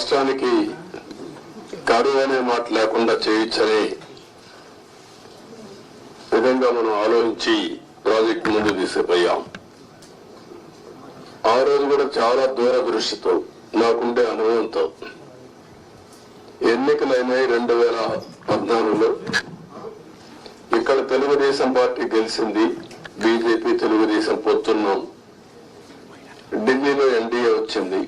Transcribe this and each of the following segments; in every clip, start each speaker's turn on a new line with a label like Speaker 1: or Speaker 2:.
Speaker 1: రాష్ట్రానికి కరువు అనే మాట లేకుండా చేయొచ్చని విధంగా మనం ఆలోచించి ప్రాజెక్ట్ ముందు తీసుకుపోయాం. ఆ రోజు కూడా చాలా దూరదృష్టితో నాకుండే అనుభవంతో ఎన్నికలైనాయి రెండు వేల పద్నాలుగులో. ఇక్కడ తెలుగుదేశం పార్టీ గెలిచింది బీజేపీ తెలుగుదేశం పొత్తున్నాం. ఢిల్లీలో ఎన్డీఏ వచ్చింది.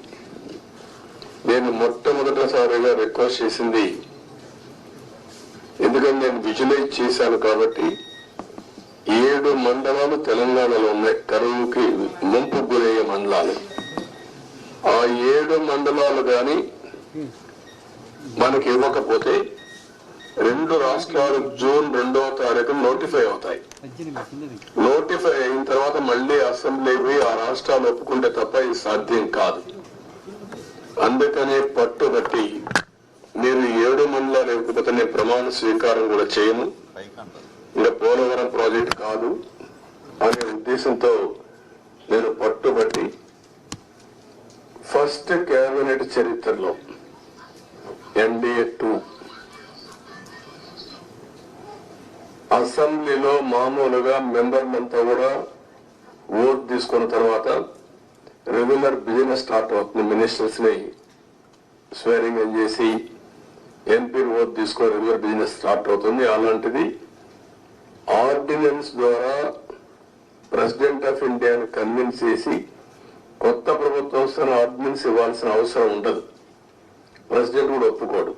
Speaker 1: నేను మొట్టమొదటిసారిగా రిక్వెస్ట్ చేసింది ఎందుకంటే నేను విజువలైజ్ చేశాను కాబట్టి ఏడు మండలాలు తెలంగాణలో ఉన్నాయి. కరువుకి ముంపు గురయ్యే మండలాలు. ఆ ఏడు మండలాలు గాని మనకి ఇవ్వకపోతే రెండు రాష్ట్రాలు జూన్ రెండవ తారీఖు నోటిఫై అవుతాయి. నోటిఫై అయిన తర్వాత మళ్ళీ అసెంబ్లీ పోయి ఆ రాష్ట్రాలు ఒప్పుకుంటే తప్ప ఇది సాధ్యం కాదు. అందుకనే పట్టుబట్టి మీరు ఏడు మండలాలు లేకపోతే నేను ప్రమాణ స్వీకారం కూడా చేయను. ఇంకా పోలవరం ప్రాజెక్ట్ కాదు అనే ఉద్దేశంతో నేను పట్టుబట్టి ఫస్ట్ కేబినెట్ చరిత్రలో ఎన్డీఏ టూ అసెంబ్లీలో మామూలుగా మెంబర్లంతా కూడా ఓట్ తీసుకున్న తర్వాత రెగ్యులర్ బిజినెస్ స్టార్ట్ అవుతుంది. మినిస్టర్స్ని స్వేరింగ్ ఇన్ చేసి ఎంపీ ఓట్ తీసుకో రెగ్యులర్ బిజినెస్ స్టార్ట్ అవుతుంది. అలాంటిది ఆర్డినెన్స్ ద్వారా ప్రెసిడెంట్ ఆఫ్ ఇండియాని కన్విన్స్ చేసి కొత్త ప్రభుత్వం వస్తున్న ఆర్డినెన్స్ ఇవ్వాల్సిన అవసరం ఉండదు. ప్రెసిడెంట్ కూడా ఒప్పుకోడు.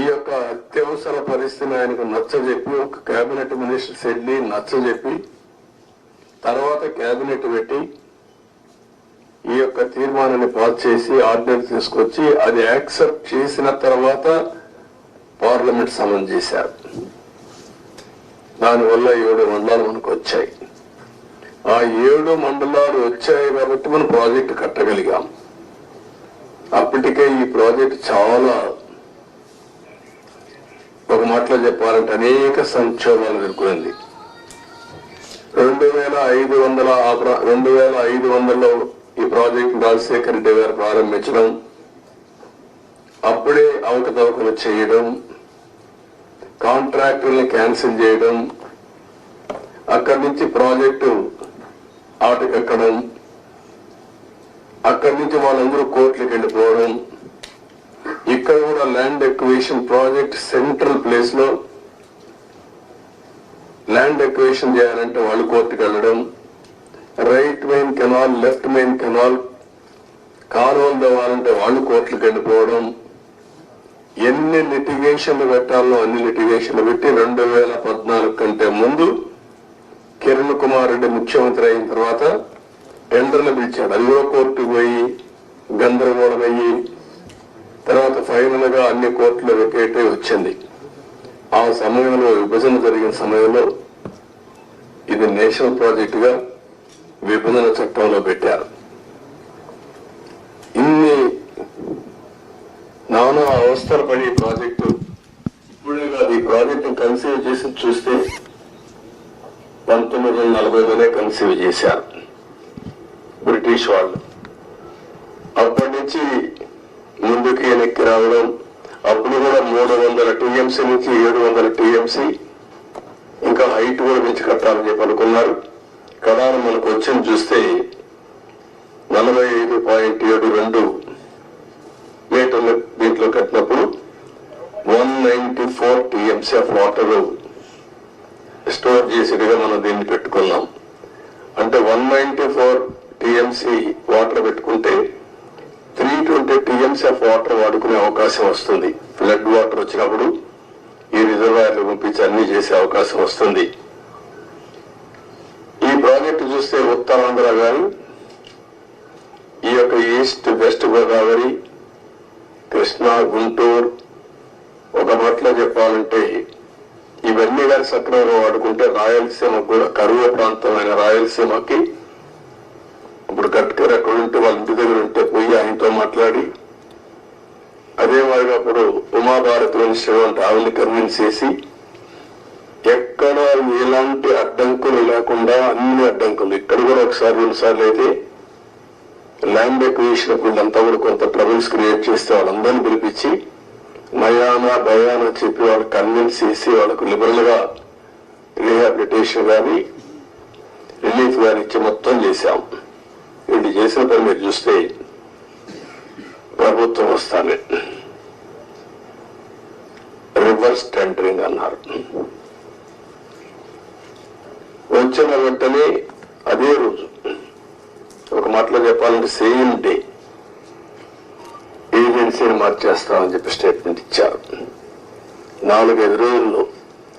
Speaker 1: ఈ యొక్క అత్యవసర పరిస్థితిని ఆయనకు నచ్చజెప్పి ఒక కేబినెట్ మినిస్టర్స్ వెళ్ళి నచ్చజెప్పి తర్వాత కేబినెట్ పెట్టి ఈ యొక్క తీర్మానాన్ని పాస్ చేసి ఆర్డినెన్స్ తీసుకొచ్చి అది యాక్సెప్ట్ చేసిన తర్వాత పార్లమెంట్ సమన్ చేశారు. దానివల్ల ఏడు మండలాలు మనకు వచ్చాయి. ఆ ఏడు మండలాలు వచ్చాయి కాబట్టి మనం ప్రాజెక్టు కట్టగలిగాం. అప్పటికే ఈ ప్రాజెక్ట్ చాలా ఒక మాటలో చెప్పాలంటే అనేక సంక్షోభాలు ఎదుర్కొంది రెండు వేల ఐదు వందల రెండు వేల ఐదు వందల ఈ ప్రాజెక్ట్ రాజశేఖర రెడ్డి గారు ప్రారంభించడం అప్పుడే అవకతవకలు చేయడం కాంట్రాక్టుల్ని క్యాన్సిల్ చేయడం అక్కడి నుంచి ప్రాజెక్టు ఆటకెక్కడం అక్కడి నుంచి వాళ్ళందరూ కోర్టులకు వెళ్ళిపోవడం ఇక్కడ కూడా ల్యాండ్ ఎక్వేషన్ ప్రాజెక్ట్ సెంట్రల్ ప్లేస్లో ల్యాండ్ ఎక్వేషన్ చేయాలంటే వాళ్ళు కోర్టుకు వెళ్ళడం right main canal left main canal కాలువలు తవ్వాలంటే వాళ్ళు కోర్టులకు వెళ్ళిపోవడం. ఎన్ని లిటిగేషన్లు పెట్టాలో అన్ని లిటిగేషన్లు పెట్టి రెండు వేల పద్నాలుగు కంటే ముందు కిరణ్ కుమార్ రెడ్డి ముఖ్యమంత్రి అయిన తర్వాత టెండర్లు పిలిచాడు. అల్లో కోర్టు కోర్టుకు పోయి గందరగోళం అయ్యి తర్వాత ఫైనల్గా అన్ని కోర్టులు వెకేటై వచ్చింది. ఆ సమయంలో విభజన జరిగిన సమయంలో ఇది నేషనల్ ప్రాజెక్టుగా గా విభజన చట్టంలో పెట్టారు. ఇన్ని నానా అవస్థలు పడి ప్రాజెక్టు ఇప్పుడే కాదు ఈ ప్రాజెక్టు కన్సీవ్ చేసి చూస్తే పంతొమ్మిది వందల నలభైలోనే కన్సీవ్ చేశారు బ్రిటిష్ వాళ్ళు. అప్పటి నుంచి ముందుకు వెనక్కి రావడం అప్పుడు కూడా మూడు వందల టీఎంసీ నుంచి ఏడు వందల టీఎంసీ ఇంకా హైట్ కూడా పెంచి కట్టాలని చెప్పి అనుకున్నారు. కడాను మనకు వచ్చింది చూస్తే నలభై ఐదు పాయింట్ ఏడు రెండు మీటర్లు దీంట్లో కట్టినప్పుడు one ninety four TMC of water store చేసేట్టుగా మనం దీన్ని పెట్టుకున్నాం. అంటే one ninety four TMC water పెట్టుకుంటే three twenty TMC of water వాడుకునే అవకాశం వస్తుంది. ఫ్లడ్ వాటర్ వచ్చినప్పుడు ఈ రిజర్వాయర్లు పంపించి అన్ని చేసే అవకాశం వస్తుంది. ప్రాజెక్టు చూస్తే ఉత్తరాంధ్ర కానీ ఈ యొక్క ఈస్ట్ వెస్ట్ గోదావరి కృష్ణా గుంటూరు ఒక మాటలో చెప్పాలంటే ఇవన్నీ కానీ సక్రమంగా వాడుకుంటే రాయలసీమకు కూడా కరువు ప్రాంతమైన రాయలసీమకి ఇప్పుడు గట్కర్ ఎక్కడ ఉంటే వాళ్ళ ఇంటి దగ్గర ఉంటే పోయి ఆయనతో మాట్లాడి అదే మాదిరిగా అప్పుడు ఉమాభారత్ మినిస్టర్ ఆవిని కన్విన్స్ చేసి ఎక్కడ ఎలాంటి అడ్డంకులు లేకుండా అన్ని అడ్డంకులు. ఇక్కడ కూడా ఒకసారి రెండు సార్లు అయితే ల్యాండ్ ఎక్విజిషన్ వీళ్ళంతా కూడా కొంత ట్రబుల్స్ క్రియేట్ చేస్తే వాళ్ళందరినీ పిలిపించి నయానా భయానా చెప్పి వాళ్ళు కన్విన్స్ చేసి వాళ్ళకు లిబరల్గా రీహాబిలిటేషన్ కానీ రిలీఫ్ కానీ ఇచ్చి మొత్తం చేశాం. వీళ్ళు చేసిన పని మీరు చూస్తే ప్రభుత్వం వస్తానే రివర్స్ టెండరింగ్ అన్నారు. వచ్చిన వెంటనే అదే రోజు ఒక మాటలో చెప్పాలంటే సేమ్ డే ఏజెన్సీని మార్చేస్తామని చెప్పి స్టేట్మెంట్ ఇచ్చారు. నాలుగైదు రోజుల్లో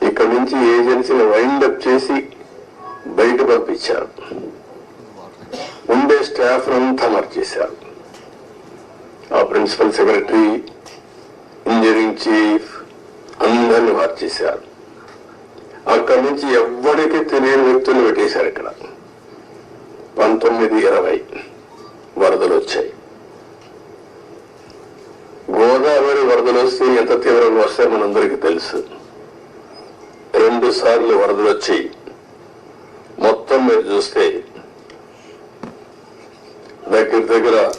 Speaker 1: ఇక్కడి నుంచి ఏజెన్సీని వైండప్ చేసి బయట పంపించారు. ఉండే స్టాఫ్ అంతా మార్చేశారు. ఆ ప్రిన్సిపల్ సెక్రటరీ ఇంజనీరింగ్ చీఫ్ అందరిని మార్చేశారు. అక్కడి నుంచి ఎవ్వరికి తెలియని వ్యక్తులు పెట్టేశారు ఇక్కడ. పంతొమ్మిది ఇరవై వరదలు వచ్చాయి. గోదావరి వరదలు వస్తే ఎంత తీవ్రంగా వస్తాయో మనందరికీ తెలుసు. రెండు సార్లు వరదలు వచ్చి మొత్తం మీరు చూస్తే దగ్గర దగ్గర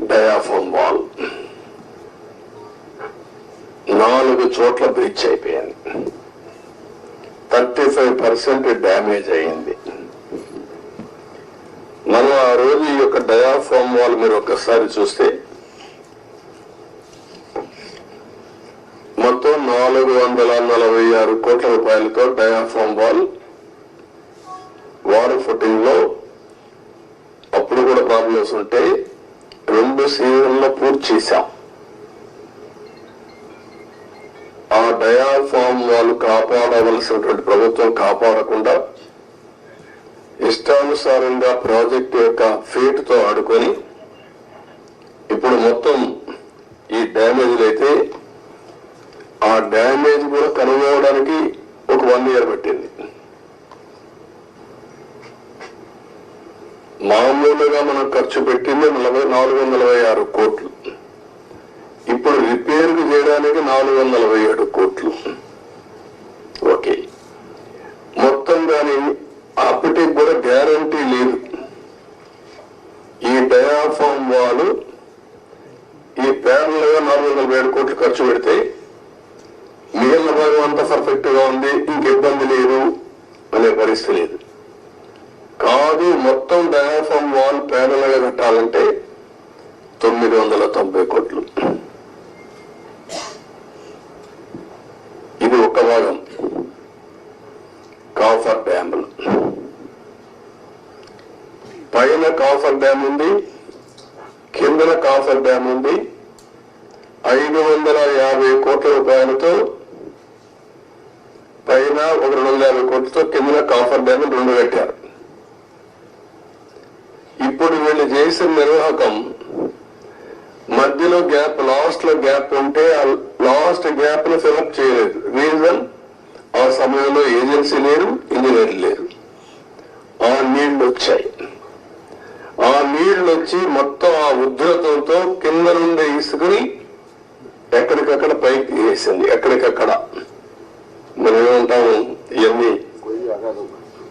Speaker 1: డయాఫోన్ వాల్. నాలుగు చోట్ల బ్రిడ్జ్ అయిపోయింది. థర్టీ ఫైవ్ పర్సెంట్ డ్యామేజ్ అయింది. మనం ఆ రోజు ఈ యొక్క డయాఫామ్ వాల్ మీరు ఒక్కసారి చూస్తే మొత్తం నాలుగు వందల నలభై ఆరు కోట్ల రూపాయలతో డయాఫామ్ వాల్ వాడు ఫుటింగ్లో అప్పుడు కూడా ప్రాబ్లమ్స్ ఉంటే రెండు సీజన్లో పూర్తి చేశాం. ఆ డయాఫామ్ వాళ్ళు కాపాడవలసినటువంటి ప్రభుత్వం కాపాడకుండా ఇష్టానుసారంగా ప్రాజెక్ట్ యొక్క ఫీట్తో ఆడుకొని ఇప్పుడు మొత్తం ఈ డ్యామేజ్లు అయితే ఆ డ్యామేజ్ కూడా కనుగొనడానికి ఒక వన్ ఇయర్ పట్టింది. మామూలుగా మనం ఖర్చు పెట్టింది నలభై నాలుగు వందల ఆరు కోట్లు. ఇప్పుడు రిపేర్ చేయడానికి నాలుగు వందల నలభై ఏడు కోట్లు. ఓకే. మొత్తం దాని అప్పటికి కూడా గ్యారంటీ లేదు. ఈ డయాఫామ్ వాళ్ళు ఈ ప్యానల్గా నాలుగు వందల నలభై ఏడు కోట్లు ఖర్చు పెడితే మిగిలిన భాగం అంతా పర్ఫెక్ట్గా ఉంది ఇంక ఇబ్బంది లేదు అనే పరిస్థితి లేదు. కాదు మొత్తం డయాఫామ్ వాల్ ప్యానల్గా కట్టాలంటే తొమ్మిది వందల తొంభై కోట్లు ఇది ఒక భాగం కాఫర్ డ్యాములు పైన కాఫర్ డ్యామ్ ఉంది కిందన కాఫర్ డ్యామ్ ఉంది. ఐదు వందల యాభై కోట్ల రూపాయలతో పైన ఒక రెండు వందల యాభై కోట్లతో కిందన కాఫర్ డ్యామ్ రెండు కట్టారు. ఇప్పుడు వీళ్ళు చేసిన నిర్వాహకం మధ్యలో గ్యాప్ లాస్ట్లో గ్యాప్ ఉంటే ఆ లాస్ట్ గ్యాప్ను ఫిలప్ చేయలేదు. రీజన్ ఆ సమయంలో ఏజెన్సీ లేరు ఇంజనీర్ లేరు. ఆ నీళ్ళు వచ్చాయి. ఆ నీళ్ళు వచ్చి మొత్తం ఆ ఉధృతంతో కింద నుండి ఇసుకుని ఎక్కడికక్కడ పైకి వేసింది ఎక్కడికక్కడ? మనం ఏమంటాము? ఇవన్నీ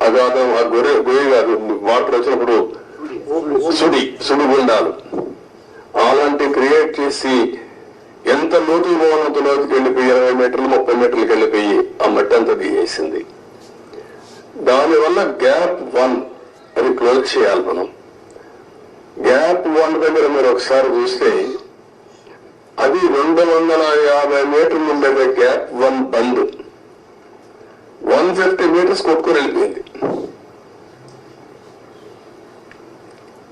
Speaker 1: అగాధం ఆ గొర్రె గొయ్యి కాదు వాటర్ వచ్చినప్పుడు సుడి సుడిగుండాలు. అలాంటి క్రియేట్ చేసి ఎంత లోతు భవనంతో లోతుకి వెళ్ళిపోయి ఇరవై మీటర్లు ముప్పై మీటర్లకు వెళ్ళిపోయి ఆ మట్టి అంతా దిగేసింది దానివల్ల గ్యాప్ వన్ అది క్లోజ్ చేయాలి మనం. గ్యాప్ వన్ దగ్గర మీరు ఒకసారి చూస్తే అది రెండు వందల యాభై మీటర్లు ఉండేది gap one bund. One fifty metres కొట్టుకొని వెళ్ళిపోయింది.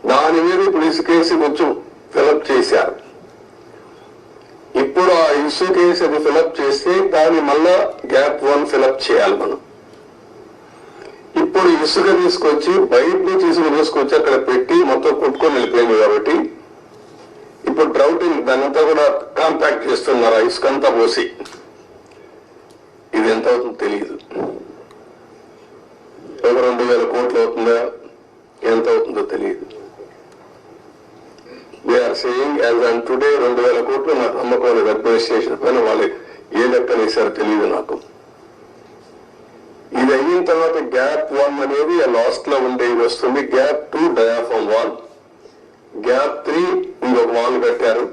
Speaker 1: దాని మీద ఇప్పుడు ఇసుకేసి కొంచెం ఫిలప్ చేశారు. ఇప్పుడు ఆ ఇసుకేసి అది ఫిలప్ చేస్తే దాన్ని మళ్ళా గ్యాప్ వన్ ఫిలప్ చేయాలి మనం. ఇసుక తీసుకొచ్చి బయట నుంచి ఇసుక తీసుకొచ్చి అక్కడ పెట్టి మొత్తం కుట్టుకొని వెళ్ళిపోయింది కాబట్టి ఇప్పుడు డ్రౌటింగ్ దానంతా కూడా కాంపాక్ట్ చేస్తున్నారు ఇసుక అంతా పోసి. ఇది ఎంత అవుతుందో తెలియదు ఒక రెండు వేల కోట్లు అవుతుందా? ఎంత అవుతుందో తెలియదు we are saying as and today రెండు వేల కోట్లు నాకు అమ్మకాలు అడ్మినిస్ట్రేషన్ పైన వాళ్ళు ఏ లెక్కలు వేశారో తెలియదు నాకు. ఇది అయిన తర్వాత గ్యాప్ వన్ అనేది లాస్ట్లో ఉండే ఇది వస్తుంది. Gap two diaphragm wall gap three ఇంకొక వాల్ కట్టారు.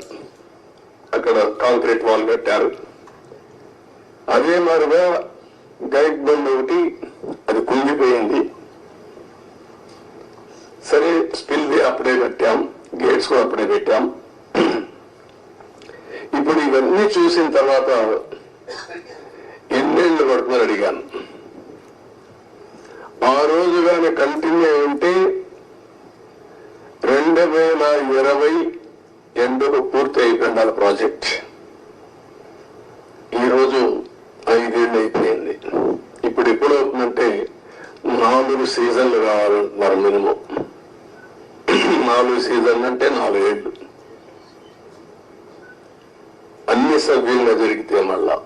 Speaker 1: అక్కడ కాంక్రీట్ వాల్ కట్టారు. అదే మాదిరిగా గైడ్ బండ్ ఒకటి అది కుంగిపోయింది. సరే స్పిల్ అప్పుడే పెట్టాం గేట్స్ కూడా అప్పుడే పెట్టాం ఇప్పుడు ఇవన్నీ చూసిన తర్వాత ఎన్నేళ్ళు పడుతుందని అడిగాను. ఆ రోజు కానీ కంటిన్యూ అయి ఉంటే రెండు వేల ఇరవై ఎండుకు పూర్తి అయిపోయింది ప్రాజెక్ట్. ఈరోజు ఐదేళ్ళు అయిపోయింది. ఇప్పుడు ఎప్పుడు అవుతుందంటే నాలుగు సీజన్లు కావాలంటున్నారు మినిమం. నాలుగు సీజన్లు అంటే నాలుగేళ్ళు. అన్ని సవ్యంగా జరిగితే మళ్ళా.